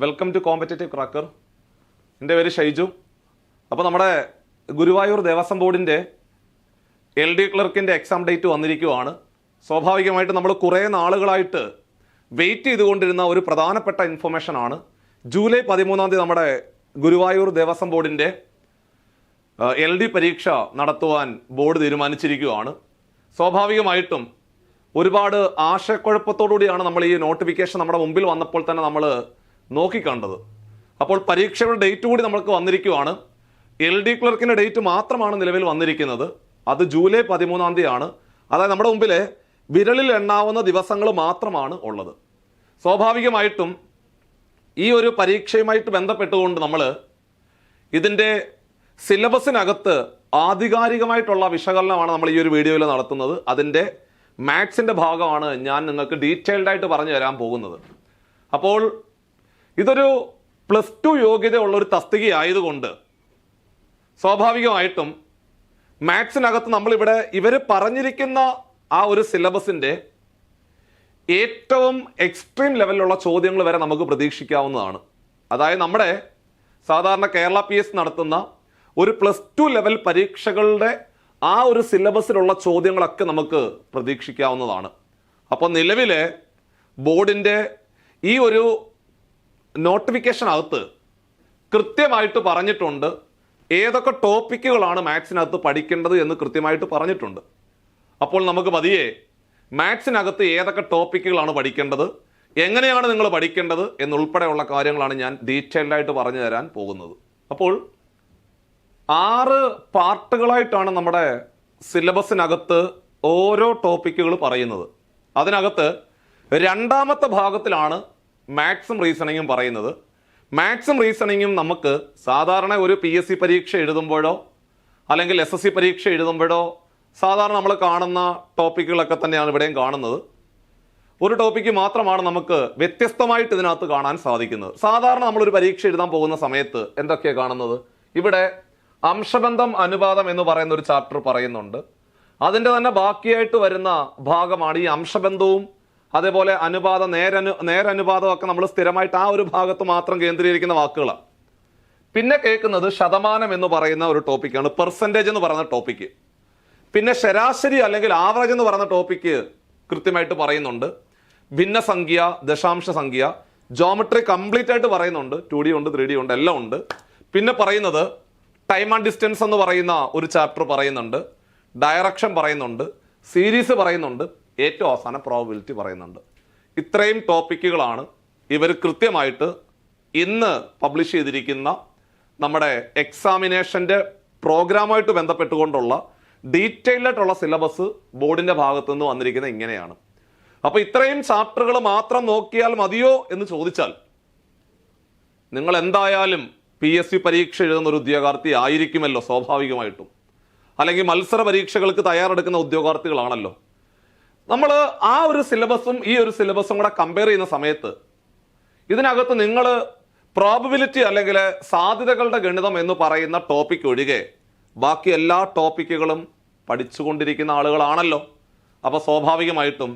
Welcome to competitive cracker എന്റെ പേര് ഷൈജു. അപ്പോൾ നമ്മുടെ ഗുരുവായൂർ ദേവസ്വം ബോർഡിന്റെ എൽ ഡി ക്ലർക്കിന്റെ എക്സാം ഡേറ്റ് വന്നിരിക്കുവാണ്. സ്വാഭാവികമായിട്ട് നമ്മൾ കുറേ നാളുകളായിട്ട് വെയിറ്റ് ചെയ്തുകൊണ്ടിരുന്ന ഒരു പ്രധാനപ്പെട്ട ഇൻഫർമേഷൻ ആണ്. ജൂലൈ പതിമൂന്നാം തീയതി നമ്മുടെ ഗുരുവായൂർ ദേവസ്വം ബോർഡിന്റെ എൽ ഡി പരീക്ഷ നടത്തുവാൻ ബോർഡ് തീരുമാനിച്ചിരിക്കുകയാണ് സ്വാഭാവികമായിട്ടും ഒരുപാട് ആശയക്കുഴപ്പത്തോടുകൂടിയാണ് നമ്മൾ ഈ നോട്ടിഫിക്കേഷൻ നമ്മുടെ മുമ്പിൽ വന്നപ്പോൾ തന്നെ നമ്മൾ നോക്കിക്കണ്ടത്. അപ്പോൾ പരീക്ഷകളുടെ ഡേറ്റ് കൂടി നമ്മൾക്ക് വന്നിരിക്കുവാണ്. എൽ ഡി ക്ലർക്കിന്റെ ഡേറ്റ് മാത്രമാണ് നിലവിൽ വന്നിരിക്കുന്നത്. അത് ജൂലൈ പതിമൂന്നാം തീയതിയാണ്. അതായത് നമ്മുടെ മുമ്പിലെ വിരലിൽ എണ്ണാവുന്ന ദിവസങ്ങൾ മാത്രമാണ് ഉള്ളത്. സ്വാഭാവികമായിട്ടും ഈ ഒരു പരീക്ഷയുമായിട്ട് ബന്ധപ്പെട്ടുകൊണ്ട് നമ്മൾ ഇതിന്റെ സിലബസിനകത്ത് ആധികാരികമായിട്ടുള്ള വിശകലനമാണ് നമ്മൾ ഈ ഒരു വീഡിയോയിൽ നടത്തുന്നത്. അതിന്റെ മാത്സിന്റെ ഭാഗമാണ് ഞാൻ നിങ്ങൾക്ക് ഡീറ്റെയിൽഡായിട്ട് പറഞ്ഞു തരാൻ പോകുന്നത്. അപ്പോൾ ഇതൊരു പ്ലസ് ടു യോഗ്യതയുള്ള ഒരു തസ്തിക ആയതുകൊണ്ട് സ്വാഭാവികമായിട്ടും മാത്സിനകത്ത് നമ്മളിവിടെ ഇവർ പറഞ്ഞിരിക്കുന്ന ആ ഒരു സിലബസിന്റെ ഏറ്റവും എക്സ്ട്രീം ലെവലിലുള്ള ചോദ്യങ്ങൾ വരെ നമുക്ക് പ്രതീക്ഷിക്കാവുന്നതാണ്. അതായത് നമ്മുടെ സാധാരണ കേരള പി എസ് നടത്തുന്ന ഒരു പ്ലസ് ടു ലെവൽ പരീക്ഷകളുടെ ആ ഒരു സിലബസിലുള്ള ചോദ്യങ്ങളൊക്കെ നമുക്ക് പ്രതീക്ഷിക്കാവുന്നതാണ്. അപ്പോൾ നിലവിലെ ബോർഡിന്റെ ഈ ഒരു നോട്ടിഫിക്കേഷനകത്ത് കൃത്യമായിട്ട് പറഞ്ഞിട്ടുണ്ട് ഏതൊക്കെ ടോപ്പിക്കുകളാണ് മാത്സിനകത്ത് പഠിക്കേണ്ടത് എന്ന് കൃത്യമായിട്ട് പറഞ്ഞിട്ടുണ്ട്. അപ്പോൾ നമുക്ക് പതിയെ മാത്സിനകത്ത് ഏതൊക്കെ ടോപ്പിക്കുകളാണ് പഠിക്കേണ്ടത് എങ്ങനെയാണ് നിങ്ങൾ പഠിക്കേണ്ടത് എന്നുൾപ്പെടെയുള്ള കാര്യങ്ങളാണ് ഞാൻ ഡീറ്റെയിൽഡായിട്ട് പറഞ്ഞു തരാൻ പോകുന്നത്. അപ്പോൾ ആറ് പാർട്ടുകളായിട്ടാണ് നമ്മുടെ സിലബസിനകത്ത് ഓരോ ടോപ്പിക്കുകൾ പറയുന്നത്. അതിനകത്ത് രണ്ടാമത്തെ ഭാഗത്തിലാണ് മാത്സും റീസണിങ്ങും പറയുന്നത്. മാത്സും റീസണിങ്ങും നമുക്ക് സാധാരണ ഒരു പി എസ് സി പരീക്ഷ എഴുതുമ്പോഴോ അല്ലെങ്കിൽ എസ് എസ് സി പരീക്ഷ എഴുതുമ്പോഴോ സാധാരണ നമ്മൾ കാണുന്ന ടോപ്പിക്കുകളൊക്കെ തന്നെയാണ് ഇവിടെയും കാണുന്നത്. ഒരു ടോപ്പിക്ക് മാത്രമാണ് നമുക്ക് വ്യത്യസ്തമായിട്ട് ഇതിനകത്ത് കാണാൻ സാധിക്കുന്നത്. സാധാരണ നമ്മളൊരു പരീക്ഷ എഴുതാൻ പോകുന്ന സമയത്ത് എന്തൊക്കെയാണ് കാണുന്നത്? ഇവിടെ അംശബന്ധം അനുപാതം എന്ന് പറയുന്ന ഒരു ചാപ്റ്റർ പറയുന്നുണ്ട്. അതിന്റെ തന്നെ ബാക്കിയായിട്ട് വരുന്ന ഭാഗമാണ് ഈ അംശബന്ധവും അതേപോലെ അനുപാത നേരനു നേരനുപാതമൊക്കെ നമ്മൾ സ്ഥിരമായിട്ട് ആ ഒരു ഭാഗത്ത് മാത്രം കേന്ദ്രീകരിക്കുന്ന വാക്കുകളാണ് പിന്നെ കേൾക്കുന്നത് ശതമാനം എന്ന് പറയുന്ന ഒരു ടോപ്പിക്കാണ്. പെർസെന്റേജ് എന്ന് പറയുന്ന ടോപ്പിക്ക്. പിന്നെ ശരാശരി അല്ലെങ്കിൽ ആവറേജ് എന്ന് പറയുന്ന ടോപ്പിക്ക് കൃത്യമായിട്ട് പറയുന്നുണ്ട്. ഭിന്നസംഖ്യ ദശാംശ സംഖ്യ ജോമെട്രി കംപ്ലീറ്റ് ആയിട്ട് പറയുന്നുണ്ട്. ടു ഡി ഉണ്ട് ത്രീ ഡി ഉണ്ട് എല്ലാം ഉണ്ട്. പിന്നെ പറയുന്നത് ടൈം ആൻഡ് ഡിസ്റ്റൻസ് എന്ന് പറയുന്ന ഒരു ചാപ്റ്റർ പറയുന്നുണ്ട്. ഡയറക്ഷൻ പറയുന്നുണ്ട്. സീരീസ് പറയുന്നുണ്ട്. ഏറ്റവും അവസാനം പ്രോബിലിറ്റി പറയുന്നുണ്ട്. ഇത്രയും ടോപ്പിക്കുകളാണ് ഇവർ കൃത്യമായിട്ട് ഇന്ന് പബ്ലിഷ് ചെയ്തിരിക്കുന്ന നമ്മുടെ എക്സാമിനേഷന്റെ പ്രോഗ്രാമായിട്ട് ബന്ധപ്പെട്ടുകൊണ്ടുള്ള ഡീറ്റെയിൽഡ് ആയിട്ടുള്ള സിലബസ് ബോർഡിന്റെ ഭാഗത്തുനിന്ന് വന്നിരിക്കുന്നത് ഇങ്ങനെയാണ്. അപ്പോൾ ഇത്രയും ചാപ്റ്ററുകൾ മാത്രം നോക്കിയാൽ മതിയോ എന്ന് ചോദിച്ചാൽ നിങ്ങൾ എന്തായാലും പി എസ് സി പരീക്ഷ എഴുതുന്ന ഒരു ഉദ്യോഗാർത്ഥി ആയിരിക്കുമല്ലോ സ്വാഭാവികമായിട്ടും. അല്ലെങ്കിൽ മത്സര പരീക്ഷകൾക്ക് തയ്യാറെടുക്കുന്ന ഉദ്യോഗാർത്ഥികളാണല്ലോ. നമ്മൾ ആ ഒരു സിലബസും ഈ ഒരു സിലബസും കൂടെ കമ്പയർ ചെയ്യുന്ന സമയത്ത് ഇതിനകത്ത് നിങ്ങൾ പ്രോബിലിറ്റി അല്ലെങ്കിൽ സാധ്യതകളുടെ ഗണിതം എന്ന് പറയുന്ന ടോപ്പിക് ഒഴികെ ബാക്കി എല്ലാ ടോപ്പിക്കുകളും പഠിച്ചുകൊണ്ടിരിക്കുന്ന ആളുകളാണല്ലോ. അപ്പോൾ സ്വാഭാവികമായിട്ടും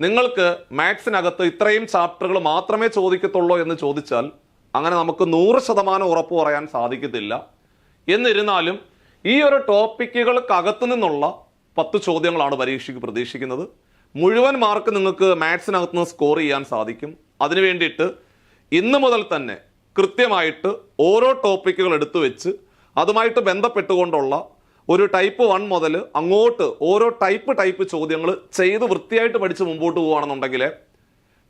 നിങ്ങൾക്ക് മാത്സിനകത്ത് ഇത്രയും ചാപ്റ്ററുകൾ മാത്രമേ ചോദിക്കത്തുള്ളൂ എന്ന് ചോദിച്ചാൽ അങ്ങനെ നമുക്ക് നൂറ് ശതമാനം ഉറപ്പ് പറയാൻ സാധിക്കത്തില്ല. എന്നിരുന്നാലും ഈ ഒരു ടോപ്പിക്കുകൾക്കകത്തു നിന്നുള്ള പത്ത് ചോദ്യങ്ങളാണ് പരീക്ഷയ്ക്ക് പ്രതീക്ഷിക്കുന്നത്. മുഴുവൻ മാർക്ക് നിങ്ങൾക്ക് മാത്സിനകത്ത് നിന്ന് സ്കോർ ചെയ്യാൻ സാധിക്കും. അതിനു വേണ്ടിയിട്ട് ഇന്ന് മുതൽ തന്നെ കൃത്യമായിട്ട് ഓരോ ടോപ്പിക്കുകൾ എടുത്തു വെച്ച് അതുമായിട്ട് ബന്ധപ്പെട്ടുകൊണ്ടുള്ള ഒരു ടൈപ്പ് വൺ മുതൽ അങ്ങോട്ട് ഓരോ ടൈപ്പ് ടൈപ്പ് ചോദ്യങ്ങൾ ചെയ്ത് വൃത്തിയായിട്ട് പഠിച്ച് മുമ്പോട്ട് പോവുകയാണെന്നുണ്ടെങ്കിൽ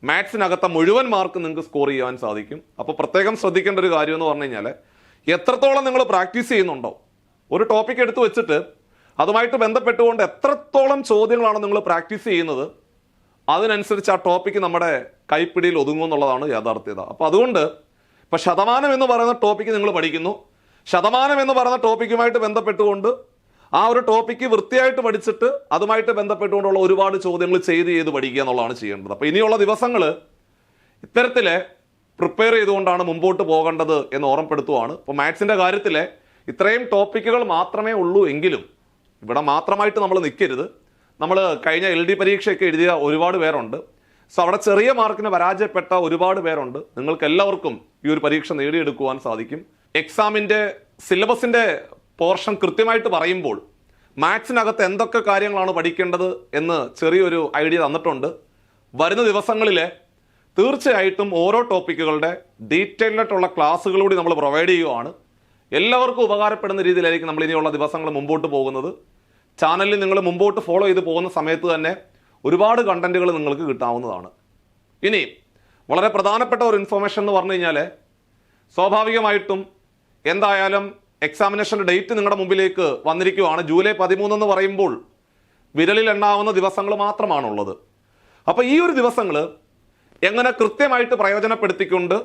മാത്സിനകത്തെ മുഴുവൻ മാർക്ക് നിങ്ങൾക്ക് സ്കോർ ചെയ്യാൻ സാധിക്കും. അപ്പോൾ പ്രത്യേകം ശ്രദ്ധിക്കേണ്ട ഒരു കാര്യം എന്ന് പറഞ്ഞു കഴിഞ്ഞാൽ എത്രത്തോളം നിങ്ങൾ പ്രാക്ടീസ് ചെയ്യുന്നുണ്ടോ? ഒരു ടോപ്പിക് എടുത്തു വെച്ചിട്ട് അതുമായിട്ട് ബന്ധപ്പെട്ടുകൊണ്ട് എത്രത്തോളം ചോദ്യങ്ങളാണ് നിങ്ങൾ പ്രാക്ടീസ് ചെയ്യുന്നത്? അതിനനുസരിച്ച് ആ ടോപ്പിക്ക് നമ്മുടെ കൈപ്പിടിയിൽ ഒതുങ്ങും എന്നുള്ളതാണ് യാഥാർത്ഥ്യത. അപ്പോൾ അതുകൊണ്ട് ഇപ്പം ശതമാനം എന്ന് പറയുന്ന ടോപ്പിക്ക് നിങ്ങൾ പഠിക്കുന്നു. ശതമാനം എന്ന് പറയുന്ന ടോപ്പിക്കുമായിട്ട് ബന്ധപ്പെട്ടുകൊണ്ട് ആ ഒരു ടോപ്പിക്ക് വൃത്തിയായിട്ട് പഠിച്ചിട്ട് അതുമായിട്ട് ബന്ധപ്പെട്ടുകൊണ്ടുള്ള ഒരുപാട് ചോദ്യങ്ങൾ ചെയ്ത് ചെയ്ത് പഠിക്കുക എന്നുള്ളതാണ് ചെയ്യേണ്ടത്. അപ്പോൾ ഇനിയുള്ള ദിവസങ്ങൾ ഇത്തരത്തിൽ പ്രിപ്പയർ ചെയ്തുകൊണ്ടാണ് മുമ്പോട്ട് പോകേണ്ടത് എന്ന് ഓർമ്മപ്പെടുത്തുവാണ്. ഇപ്പോൾ മാത്സിന്റെ കാര്യത്തിൽ ഇത്രയും ടോപ്പിക്കുകൾ മാത്രമേ ഉള്ളൂ എങ്കിലും ഇവിടെ മാത്രമായിട്ട് നമ്മൾ നിൽക്കരുത്. നമ്മൾ കഴിഞ്ഞ എൽ ഡി പരീക്ഷയൊക്കെ എഴുതിയ ഒരുപാട് പേരുണ്ട്. സോ അവിടെ ചെറിയ മാർക്കിന് പരാജയപ്പെട്ട ഒരുപാട് പേരുണ്ട്. നിങ്ങൾക്ക് എല്ലാവർക്കും ഈ ഒരു പരീക്ഷ നേടിയെടുക്കുവാൻ സാധിക്കും. എക്സാമിന്റെ സിലബസിന്റെ പോർഷൻ കൃത്യമായിട്ട് പറയുമ്പോൾ മാത്സിനകത്ത് എന്തൊക്കെ കാര്യങ്ങളാണ് പഠിക്കേണ്ടത് എന്ന് ചെറിയൊരു ഐഡിയ തന്നിട്ടുണ്ട്. വരുന്ന ദിവസങ്ങളിലെ തീർച്ചയായിട്ടും ഓരോ ടോപ്പിക്കുകളുടെ ഡീറ്റെയിൽഡായിട്ടുള്ള ക്ലാസ്സുകളൂടി നമ്മൾ പ്രൊവൈഡ് ചെയ്യുവാണ്. എല്ലാവർക്കും ഉപകാരപ്പെടുന്ന രീതിയിലായിരിക്കും നമ്മൾ ഇനിയുള്ള ദിവസങ്ങൾ മുമ്പോട്ട് പോകുന്നത്. ചാനലിൽ നിങ്ങൾ മുമ്പോട്ട് ഫോളോ ചെയ്ത് പോകുന്ന സമയത്ത് തന്നെ ഒരുപാട് കണ്ടന്റുകൾ നിങ്ങൾക്ക് കിട്ടാവുന്നതാണ്. ഇനി വളരെ പ്രധാനപ്പെട്ട ഒരു ഇൻഫോർമേഷൻ എന്ന് പറഞ്ഞു കഴിഞ്ഞാൽ സ്വാഭാവികമായിട്ടും എന്തായാലും എക്സാമിനേഷന്റെ ഡേറ്റ് നിങ്ങളുടെ മുമ്പിലേക്ക് വന്നിരിക്കുവാണ് ജൂലൈ പതിമൂന്ന് എന്ന് പറയുമ്പോൾ വിരലിൽ എണ്ണാവുന്ന ദിവസങ്ങൾ മാത്രമാണുള്ളത്. അപ്പോൾ ഈ ഒരു ദിവസങ്ങൾ എങ്ങനെ കൃത്യമായിട്ട് പ്രയോജനപ്പെടുത്തിക്കൊണ്ട്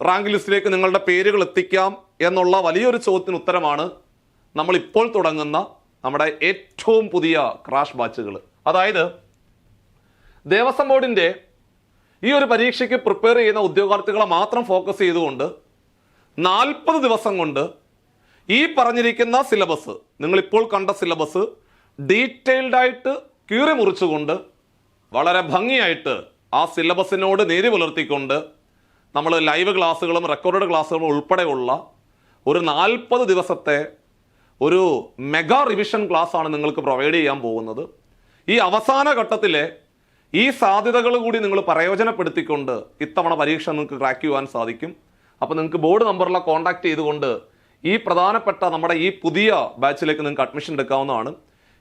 റാങ്ക് ലിസ്റ്റിലേക്ക് നിങ്ങളുടെ പേരുകൾ എത്തിക്കാം എന്നുള്ള വലിയൊരു ചോദ്യത്തിന് ഉത്തരമാണ് നമ്മൾ ഇപ്പോൾ തുടങ്ങുന്ന നമ്മുടെ ഏറ്റവും പുതിയ ക്രാഷ് ബാച്ചുകൾ. അതായത് ദേവസ്വം ബോർഡിന്റെ ഈ ഒരു പരീക്ഷയ്ക്ക് പ്രിപ്പയർ ചെയ്യുന്ന ഉദ്യോഗാർത്ഥികളെ മാത്രം ഫോക്കസ് ചെയ്തുകൊണ്ട് നാൽപ്പത് ദിവസം കൊണ്ട് ഈ പറഞ്ഞിരിക്കുന്ന സിലബസ് നിങ്ങളിപ്പോൾ കണ്ട സിലബസ് ഡീറ്റെയിൽഡായിട്ട് കീറി മുറിച്ചുകൊണ്ട് വളരെ ഭംഗിയായിട്ട് ആ സിലബസിനോട് നേരി പുലർത്തിക്കൊണ്ട് നമ്മൾ ലൈവ് ക്ലാസ്സുകളും റെക്കോർഡ് ക്ലാസ്സുകളും ഉൾപ്പെടെയുള്ള ഒരു നാൽപ്പത് ദിവസത്തെ ഒരു മെഗാ റിവിഷൻ ക്ലാസ് ആണ് നിങ്ങൾക്ക് പ്രൊവൈഡ് ചെയ്യാൻ പോകുന്നത്. ഈ അവസാന ഘട്ടത്തിലെ ഈ സാധ്യതകൾ കൂടി നിങ്ങൾ പ്രയോജനപ്പെടുത്തിക്കൊണ്ട് ഇത്തവണ പരീക്ഷ നിങ്ങൾക്ക് ക്രാക്ക് ചെയ്യുവാൻ സാധിക്കും. അപ്പോൾ നിങ്ങൾക്ക് ബോർഡ് നമ്പറിലെ കോൺടാക്റ്റ് ചെയ്തുകൊണ്ട് ഈ പ്രധാനപ്പെട്ട നമ്മുടെ ഈ പുതിയ ബാച്ചിലേക്ക് നിങ്ങൾക്ക് അഡ്മിഷൻ എടുക്കാവുന്നതാണ്.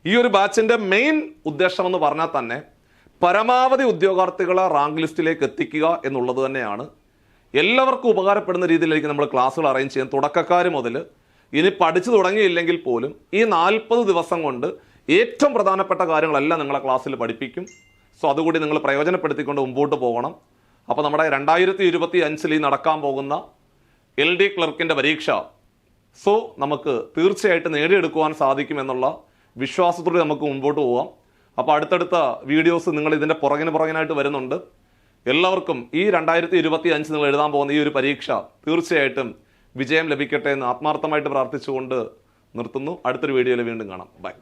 ഈ ഒരു ബാച്ചിന്റെ മെയിൻ ഉദ്ദേശമെന്ന് പറഞ്ഞാൽ തന്നെ പരമാവധി ഉദ്യോഗാർത്ഥികളെ റാങ്ക് ലിസ്റ്റിലേക്ക് എത്തിക്കുക എന്നുള്ളത് തന്നെയാണ്. എല്ലാവർക്കും ഉപകാരപ്പെടുന്ന രീതിയിലായിരിക്കും നമ്മൾ ക്ലാസ്സുകൾ അറേഞ്ച് ചെയ്യാൻ തുടക്കക്കാർ മുതൽ ഇനി പഠിച്ചു തുടങ്ങിയില്ലെങ്കിൽ പോലും ഈ നാൽപ്പത് ദിവസം കൊണ്ട് ഏറ്റവും പ്രധാനപ്പെട്ട കാര്യങ്ങളെല്ലാം നിങ്ങളെ ക്ലാസ്സിൽ പഠിപ്പിക്കും. സോ അതുകൂടി നിങ്ങൾ പ്രയോജനപ്പെടുത്തിക്കൊണ്ട് മുമ്പോട്ട് പോകണം. അപ്പോൾ നമ്മുടെ രണ്ടായിരത്തി ഇരുപത്തി അഞ്ചിൽ ഈ നടക്കാൻ പോകുന്ന എൽ ഡി ക്ലർക്കിന്റെ പരീക്ഷ. സോ നമുക്ക് തീർച്ചയായിട്ടും നേടിയെടുക്കുവാൻ സാധിക്കുമെന്നുള്ള വിശ്വാസത്തോടെ നമുക്ക് മുമ്പോട്ട് പോവാം. അപ്പോൾ അടുത്തടുത്ത വീഡിയോസ് നിങ്ങൾ ഇതിന്റെ പുറകിന് പുറകിനായിട്ട് വരുന്നുണ്ട്. എല്ലാവർക്കും ഈ രണ്ടായിരത്തി ഇരുപത്തി അഞ്ച് നിങ്ങൾ എഴുതാൻ പോകുന്ന ഈ ഒരു പരീക്ഷ തീർച്ചയായിട്ടും വിജയം ലഭിക്കട്ടെ എന്ന് ആത്മാർത്ഥമായിട്ട് പ്രാർത്ഥിച്ചുകൊണ്ട് നിർത്തുന്നു. അടുത്തൊരു വീഡിയോയിൽ വീണ്ടും കാണാം. ബൈ